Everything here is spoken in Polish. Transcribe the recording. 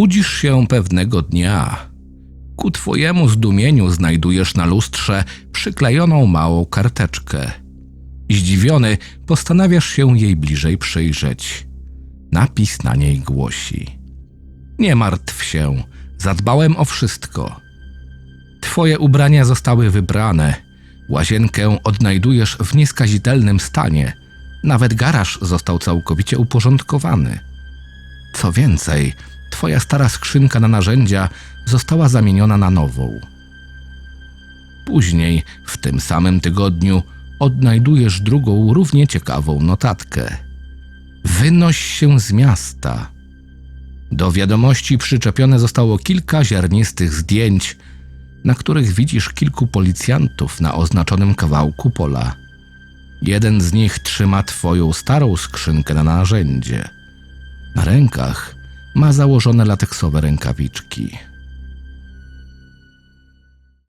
Budzisz się pewnego dnia. Ku twojemu zdumieniu znajdujesz na lustrze przyklejoną małą karteczkę. Zdziwiony postanawiasz się jej bliżej przyjrzeć. Napis na niej głosi: Nie martw się, zadbałem o wszystko. Twoje ubrania zostały wybrane. Łazienkę odnajdujesz w nieskazitelnym stanie. Nawet garaż został całkowicie uporządkowany. Co więcej, twoja stara skrzynka na narzędzia została zamieniona na nową. Później, w tym samym tygodniu, odnajdujesz drugą, równie ciekawą notatkę. Wynoś się z miasta. Do wiadomości przyczepione zostało kilka ziarnistych zdjęć, na których widzisz kilku policjantów na oznaczonym kawałku pola. Jeden z nich trzyma twoją starą skrzynkę na narzędzie. Na rękach ma założone lateksowe rękawiczki.